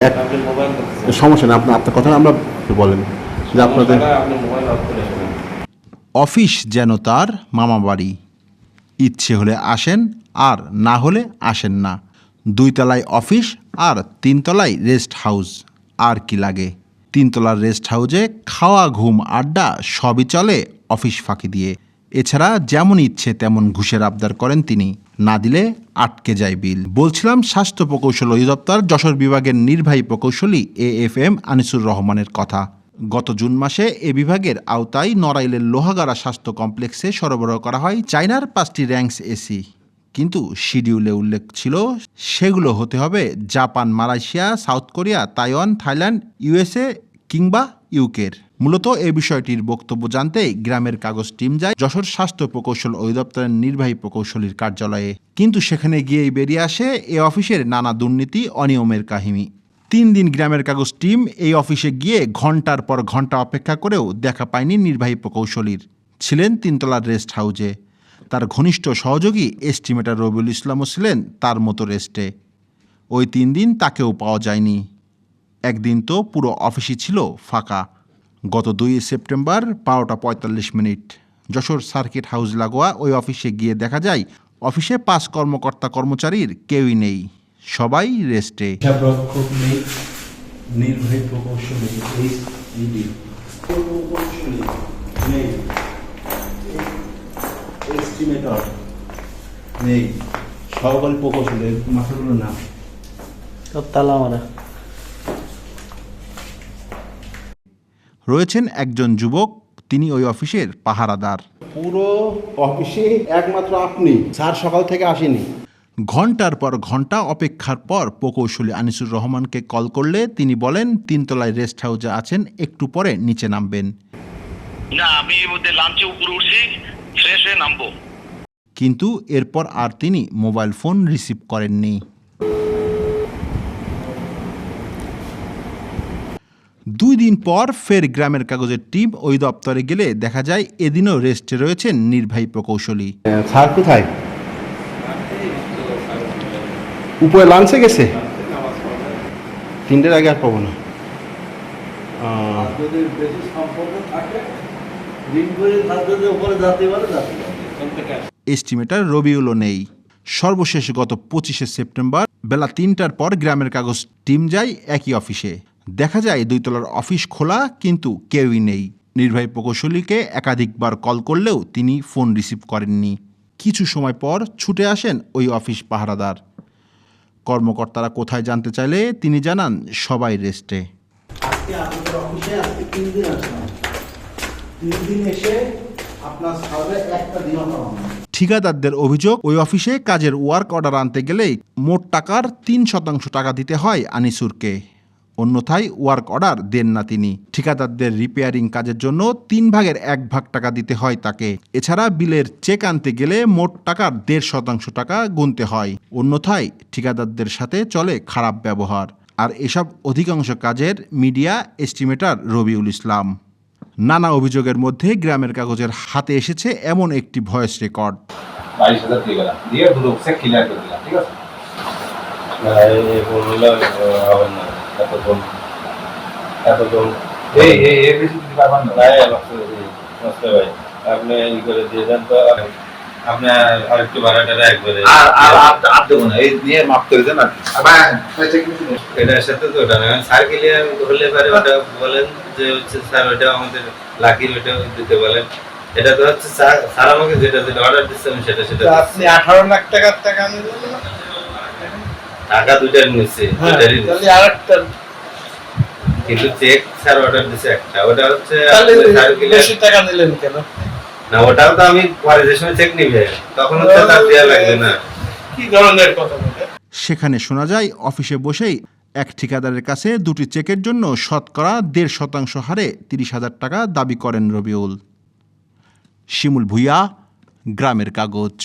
এক- সমস্যা নেই আপনার আপনার কথা আমরা বলেন যে আপনাদের সমস্যা নাই, আপনি মোবাইল অফ করে শুনুন অফিস যেন তার মামাবাড়ি। ইচ্ছে হলে আসেন আর না হলে আসেন না। দুই তলায় অফিস আর তিনতলায় রেস্ট হাউস। আর কি লাগে? তিনতলার রেস্ট হাউসে খাওয়া ঘুম আড্ডা সবই চলে অফিস ফাঁকি দিয়ে। এছাড়া যেমন ইচ্ছে তেমন ঘুষের আবদার করেন তিনি। না দিলে আটকে যায় বিল। বলছিলাম স্বাস্থ্য প্রকৌশল অধিদপ্তর যশোর বিভাগের নির্বাহী প্রকৌশলী এ এফ এম আনিসুর রহমানের কথা। গত জুন মাসে এ বিভাগের আওতায় নড়াইলের লোহাগাড়া স্বাস্থ্য কমপ্লেক্সে সরবরাহ করা হয় চায়নার পাঁচটি র্যাঙ্কস এসি। কিন্তু শিডিউলে উল্লেখ ছিল, সেগুলো হতে হবে Japan, Malaysia, South Korea, Taiwan, Thailand, USA কিংবা ইউকের। মূলত এ বিষয়টির বক্তব্য জানতে গ্রামের কাগজ টিম যায় যশোর স্বাস্থ্য প্রকৌশল অধিদপ্তরের নির্বাহী প্রকৌশলীর কার্যালয়ে। কিন্তু সেখানে গিয়েই বেরিয়ে আসে এ অফিসের নানা দুর্নীতি, অনিয়মের কাহিনী। তিন দিন গ্রামের কাগজ টিম এই অফিসে গিয়ে ঘণ্টার পর ঘণ্টা অপেক্ষা করেও দেখা পায়নি নির্বাহী প্রকৌশলীর। ছিলেন তিনতলার রেস্ট হাউজে। তার ঘনিষ্ঠ সহযোগী এস্টিমেটার রবিউল ইসলামও ছিলেন তার মতো রেস্টে। ওই তিন দিন তাকেও পাওয়া যায়নি। একদিন তো পুরো অফিসই ছিল ফাঁকা। গত দুই সেপ্টেম্বর বারোটা পঁয়তাল্লিশ মিনিট। যশোর সার্কিট হাউস লাগোয়া ওই অফিসে গিয়ে দেখা যায় অফিসে পাঁচ কর্মকর্তা কর্মচারীর কেউই নেই। সবাই রেস্টে। নির্বাহী প্রকৌশলী নেই এস্টিমেটর নেই সহকারী প্রকৌশলী এর মাথাগুলো না তালা মারা। রয়েছেন একজন যুবক তিনি ওই অফিসের পাহারাদার। পুরো অফিসে একমাত্র আপনি স্যার সকাল থেকে আসেনি। ঘণ্টার পর ঘণ্টা অপেক্ষার পর প্রকৌশলী আনিসুর রহমানকে কল করলে তিনি বলেন তিনতলায় রেস্ট হাউসে আছেন একটু পরে নিচে নামবেন। না আমি ওদের লাঞ্চে উপরে উঠছি ফ্রেশ হয়ে নামবো। কিন্তু এরপর আর তিনি মোবাইল ফোন রিসিভ করেননি। দুই দিন পর ফের গ্রামের কাগজের টিম ওই দপ্তরে গেলে দেখা যায় এদিনও রেস্টে রয়েছেন নির্বাহী প্রকৌশলী। স্যার কোথায়? উপরে লাঞ্চে গেছে? তিনটের আগে আর পাবো না? এস্টিমেটার রবিউলও নেই। সর্বশেষ গত পঁচিশে সেপ্টেম্বর বেলা তিনটার পর গ্রামের কাগজ টিম যায় একই অফিসে। দেখা যায় দুইতলার অফিস খোলা কিন্তু কেউই নেই। নির্বাহী প্রকৌশলীকে একাধিকবার কল করলেও তিনি ফোন রিসিভ করেননি। কিছু সময় পর ছুটে আসেন ওই অফিস পাহারাদার। কর্মকর্তারা কোথায় জানতে চাইলে তিনি জানান সবাই রেস্টে। ঠিকাদারদের অভিযোগ ওই অফিসে কাজের ওয়ার্ক অর্ডার আনতে গেলেই মোট টাকার তিন শতাংশ টাকা দিতে হয় আনিসুরকে। অন্যথায় ওয়ার্ক অর্ডার দেন না তিনি। ঠিকাদারদের রিপেয়ারিং কাজের জন্য তিন ভাগের এক ভাগ টাকা দিতে হয় তাকে। এছাড়া বিলের চেক আনতে গেলে মোট টাকার দেড় শতাংশ টাকা গুনতে হয়। অন্যথায় ঠিকাদারদের সাথে চলে খারাপ ব্যবহার। আর এসব অধিকাংশ কাজের মিডিয়া এস্টিমেটার রবিউল ইসলাম। নানা অভিযোগের মধ্যে গ্রামের কাগজের হাতে এসেছে এমন একটি ভয়েস রেকর্ড বাইশ হাজার দিয়ে গেলাম। দিয়ে দুটো ক্লিয়ার করে দিলাম ঠিক আছে? এতক্ষণ এতক্ষণ এই এই এর বেশি দিতে পারবেন না। নাই নমস্তে ভাই। আপনি ই করে দিয়ে দেন তো আপনি আর একটু ভাড়াটা একবারে। আর আর আর দেবো না এই দিয়ে মাফ করে দেন আর এটার সাথে তো ওটা না ক্লিয়ার হলে পারে ওটা বলেন যে হচ্ছে স্যার ওটা আমাদের লাকির ওটা দিতে বলেন। এটা তো হচ্ছে স্যার আমাকে যেটা যেটা অর্ডার দিচ্ছে আমি সেটা সেটা আপনি আঠারো লাখ টাকার টাকা না? টাকা নিচ্ছে হ্যাঁ কিন্তু চেক স্যার অর্ডার দিচ্ছে একটা ওটা হচ্ছে বেশি টাকা নিলেন কেন? না ওটাও তো আমি পরে যে সময় চেক নিবে। তখন হচ্ছে তার দেওয়া লাগবে না। কি ধরনের কথা বলে? সেখানে শোনা যায় অফিসে বসেই এক ঠিকাদারের কাছে দুটি চেকের জন্য শতকরা দেড় শতাংশ হারে তিরিশ হাজার টাকা দাবি করেন রবিউল। শিমুল ভুইয়া গ্রামের কাগজ।